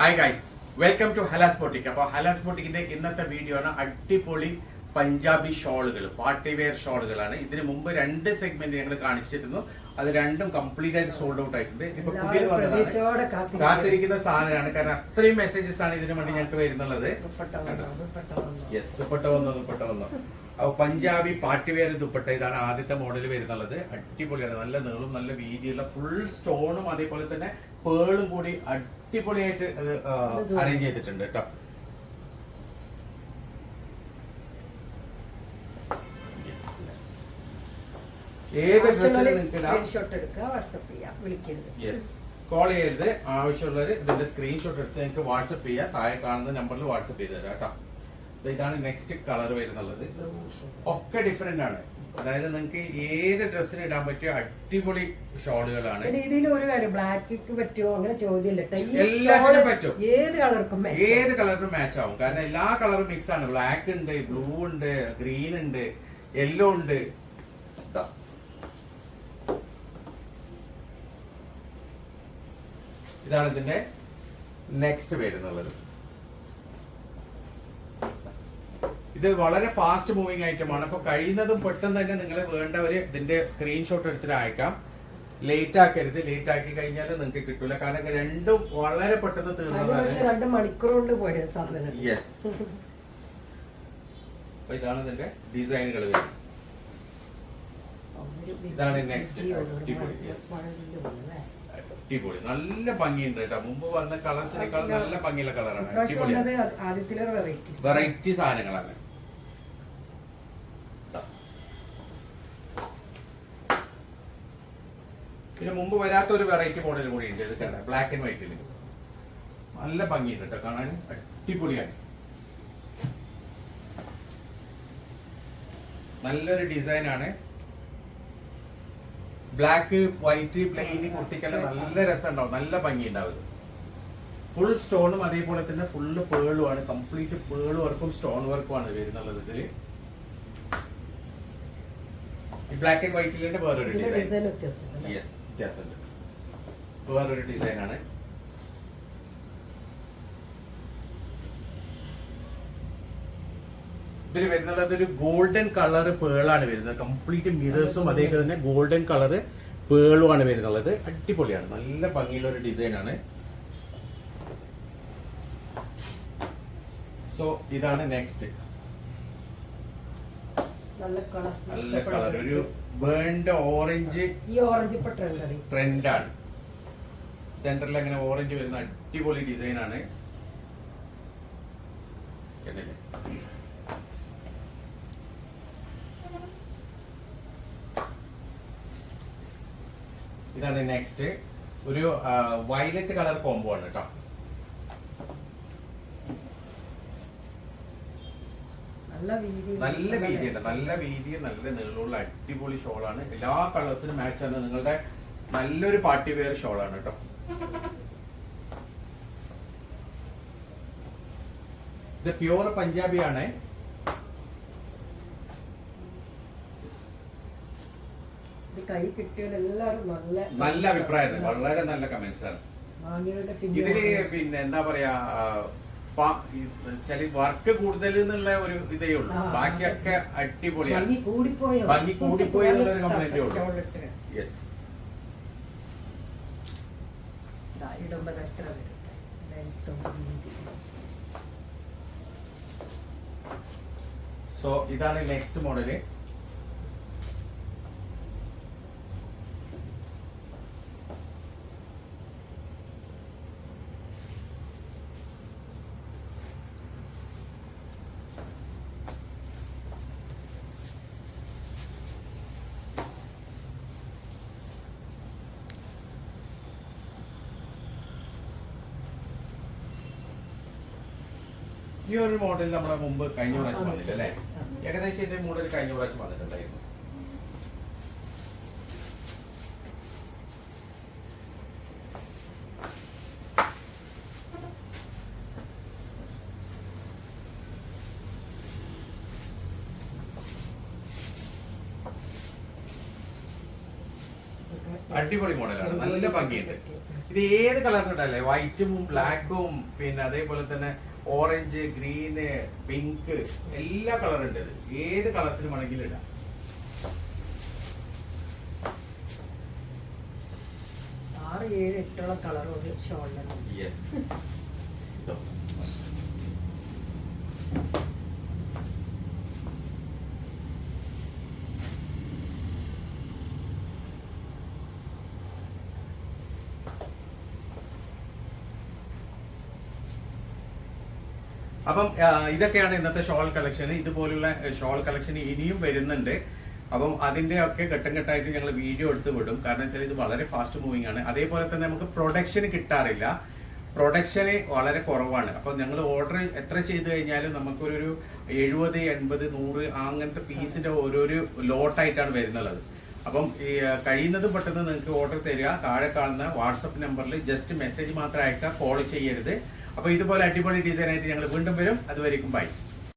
Hi guys welcome to Halas boutique അപ്പോൾ ഹലാസ് ബോട്ടിക്കിന്റെ ഇന്നത്തെ വീഡിയോ ആണ് അടിപൊളി പഞ്ചാബി ഷോളുകൾ പാർട്ടി വെയർ ഷോളുകളാണ്. ഇതിന് മുമ്പ് രണ്ട് സെഗ്മെന്റ് ഞങ്ങൾ കാണിച്ചിരുന്നു. അത് രണ്ടും കംപ്ലീറ്റ് ആയിട്ട് സോൾഡ് ഔട്ട് ആയിട്ടുണ്ട്. ഇപ്പൊ പുതിയത് വന്നതാണ്. കാത്തിരിക്കുന്ന സാധനമാണ്. കാരണം അത്രയും മെസ്സേജസ് ആണ് ഇതിനു വേണ്ടി ഞങ്ങൾക്ക് വരുന്നുള്ളത്. യെസ് ദുപ്പട്ട വന്നു. ദുപ്പട്ട വന്നു അപ്പോൾ പഞ്ചാബി പാർട്ടി വെയർ ദുപ്പട്ട ഇതാണ് ആദ്യത്തെ മോഡൽ വരുന്നുള്ളത്. അടിപൊളിയാണ്. നല്ല നീളും നല്ല വീതിയുള്ള ഫുൾ സ്റ്റോണും അതേപോലെ തന്നെ പേളും കൂടി അടിപൊളിയായിട്ട് അറേഞ്ച് ചെയ്തിട്ടുണ്ട് കേട്ടോ ഏത് നിങ്ങൾക്ക് കോൾ ചെയ്ത് ആവശ്യമുള്ളവർ ഇതിന്റെ സ്ക്രീൻഷോട്ട് എടുത്ത് നിങ്ങൾക്ക് വാട്സപ്പ് ചെയ്യാം. താഴെ കാണുന്ന നമ്പറിൽ വാട്സപ്പ് ചെയ്ത് തരാം കേട്ടോ ഇതാണ് നെക്സ്റ്റ് കളർ വരുന്നുള്ളത്. ഒക്കെ ഡിഫറെന്റ് ആണ്. അതായത് നിങ്ങൾക്ക് ഏത് ഡ്രസ്സിന് ഇടാൻ പറ്റിയ അടിപൊളി ഷോളുകളാണ് പിന്നെ ഇതിൽ ഒരു കാര്യം ബ്ലാക്ക് പറ്റുമോ അങ്ങനെ ചോദ്യമില്ല എല്ലാത്തിനും പറ്റും. ഏത് കളർക്കും. ഏത് കളറിനും മാച്ച് ആവും കാരണം എല്ലാ കളറും മിക്സ് ആണ് ബ്ലാക്ക് ഉണ്ട് ബ്ലൂ ഉണ്ട് ഗ്രീൻ ഉണ്ട് യെല്ലോ ഉണ്ട്. ഇതാണ് ഇതിന്റെ നെക്സ്റ്റ് വരുന്നുള്ളത് ഇത് വളരെ ഫാസ്റ്റ് മൂവിങ് ഐറ്റമാണ് അപ്പൊ കഴിയുന്നതും പെട്ടെന്ന് തന്നെ നിങ്ങൾ വേണ്ടവര് ഇതിന്റെ സ്ക്രീൻഷോട്ട് എടുത്തിട്ട് അയക്കാം. ലേറ്റ് ആക്കരുത്. ലേറ്റ് ആക്കി കഴിഞ്ഞാൽ നിങ്ങൾക്ക് കിട്ടൂല. കാരണം രണ്ടും വളരെ പെട്ടെന്ന് തീർന്നതാണ്. യെസ് അപ്പൊ ഇതാണ് ഇതിന്റെ ഡിസൈനുകൾ വരുന്നത്. ഇതാണ് next. അടിപൊളി. അടിപൊളി. നല്ല ഭംഗിയുണ്ട് കേട്ടോ. മുമ്പ് വന്ന കളേഴ്സിനേക്കാൾ നല്ല ഭംഗിയുള്ള കളറാണ് അടിപൊളി വെറൈറ്റി സാധനങ്ങളാണ്. പിന്നെ മുമ്പ് വരാത്ത ഒരു വെറൈറ്റി മോഡൽ കൂടി ഉണ്ട്. ഇത് കണ്ട? ബ്ലാക്ക് ആൻഡ് വൈറ്റിൽ നല്ല ഭംഗിയുണ്ട് കേട്ടോ. കാണാൻ അടിപൊളിയാണ്. നല്ലൊരു ഡിസൈനാണ് ആണ്. ബ്ലാക്ക് വൈറ്റ് പ്ലെയിൻ കുർത്തിക്കെല്ലാം നല്ല രസം ഉണ്ടാവും നല്ല ഭംഗി ഉണ്ടാവും ഫുൾ സ്റ്റോണും അതേപോലെ തന്നെ ഫുള്ള് പേളും ആണ്. കംപ്ലീറ്റ് പേൾ വർക്കും സ്റ്റോൺ വർക്കും ആണ് വരുന്നുള്ളത് ഇതിൽ. ബ്ലാക്ക് ആൻഡ് വൈറ്റിലെ വേറൊരു ഡിസൈൻ യെസ് വ്യത്യാസമുണ്ട്. വേറൊരു ഡിസൈൻ ആണ് ഇതിൽ വരുന്നത് ഒരു ഗോൾഡൻ കളർ പേളാണ് വരുന്നത്. കംപ്ലീറ്റ് മിറേഴ്സും അതേപോലെ തന്നെ ഗോൾഡൻ കളർ പേളും ആണ് വരുന്നുള്ളത്. അടിപൊളിയാണ്. നല്ല ഭംഗിയുള്ള ഒരു ഡിസൈൻ ആണ് സോ ഇതാണ് നെക്സ്റ്റ് നല്ല കളർ ഒരു ബേൺഡ് ഓറഞ്ച് ഈ ഓറഞ്ച് ഇപ്പൊ ട്രെൻഡാണ് ട്രെൻഡാണ് സെന്ററിൽ അങ്ങനെ ഓറഞ്ച് വരുന്ന അടിപൊളി ഡിസൈൻ ആണ്. കണ്ടില്ലേ? ഇതാണ് നെക്സ്റ്റ് ഒരു വയലറ്റ് കളർ കോംബോ ആണ് കേട്ടോ. നല്ല വീതി നല്ല വീതിയുണ്ട്. നല്ല വീതി നല്ല നീളമുള്ള അടിപൊളി ഷോളാണ്. എല്ലാ കളേഴ്സിനും മാച്ച് ആണ്. നിങ്ങളുടെ നല്ലൊരു പാർട്ടി വെയർ ഷോളാണ് കേട്ടോ. ഇത് പ്യൂർ പഞ്ചാബി ആണ്. കൈ എല്ലാവരും നല്ല നല്ല അഭിപ്രായം വളരെ നല്ല കമന്റ്സ് ആണ്. ഇതിൽ പിന്നെ എന്താ പറയാ ചില വർക്ക് കൂടുതൽ എന്നുള്ള ഒരു ഇതേ ഉള്ളൂ. ബാക്കിയൊക്കെ അടിപൊളിയാണ്. ഭംഗി കൂടിപ്പോയോ എന്നുള്ളൊരു complaint ഉള്ളൂ. യെസ് വരും സോ ഇതാണ് നെക്സ്റ്റ് മോഡൽ ഈ ഒരു മോഡൽ നമ്മുടെ മുമ്പ് കഴിഞ്ഞ പ്രാവശ്യം വന്നില്ല അല്ലേ? ഏകദേശം ഇതേ മോഡൽ കഴിഞ്ഞ പ്രാവശ്യം വന്നിട്ടുണ്ടായിരുന്നു. അടിപൊളി മോഡലാണ്. നല്ല ഭംഗിയുണ്ട്. ഇത് ഏത് കളറിനുണ്ടല്ലേ വൈറ്റും ബ്ലാക്കും പിന്നെ അതേപോലെ തന്നെ ഓറഞ്ച് ഗ്രീന് പിങ്ക് എല്ലാ കളറും ഉണ്ട് ഏത് കളേഴ്സിനും വേണമെങ്കിലും ഇടാം. ആറ് ഏഴ് എട്ടുള്ള കളർ ഒരു ഷോളിലാണ് യെസ് അപ്പം ഇതൊക്കെയാണ് ഇന്നത്തെ ഷോൾ കളക്ഷൻ. ഇതുപോലുള്ള ഷോൾ കളക്ഷൻ ഇനിയും വരുന്നുണ്ട്. അപ്പം അതിന്റെ ഒക്കെ ഘട്ടം ഘട്ടമായിട്ട് ഞങ്ങൾ വീഡിയോ എടുത്ത് വിടും. കാരണം വെച്ചാൽ ഇത് വളരെ ഫാസ്റ്റ് മൂവിങ് ആണ്. അതേപോലെ തന്നെ നമുക്ക് പ്രൊഡക്ഷൻ കിട്ടാറില്ല. പ്രൊഡക്ഷന് വളരെ കുറവാണ്. അപ്പം ഞങ്ങൾ ഓർഡർ എത്ര ചെയ്തു കഴിഞ്ഞാലും നമുക്കൊരു എഴുപത് എൺപത് നൂറ് അങ്ങനത്തെ പീസിന്റെ ഓരോരോ ലോട്ടായിട്ടാണ് വരുന്നുള്ളത്. അപ്പം ഈ കഴിയുന്നതും പെട്ടെന്ന് നിങ്ങൾക്ക് ഓർഡർ തരിക. താഴെ കാണുന്ന വാട്സപ്പ് നമ്പറിൽ ജസ്റ്റ് മെസ്സേജ് മാത്രം അയക്കുക. കോൾ ചെയ്യരുത്. അപ്പോൾ ഇതുപോലെ അടിപൊളി ഡിസൈനായിട്ട് ഞങ്ങൾ വീണ്ടും വരും. അതുവരെയും ബൈ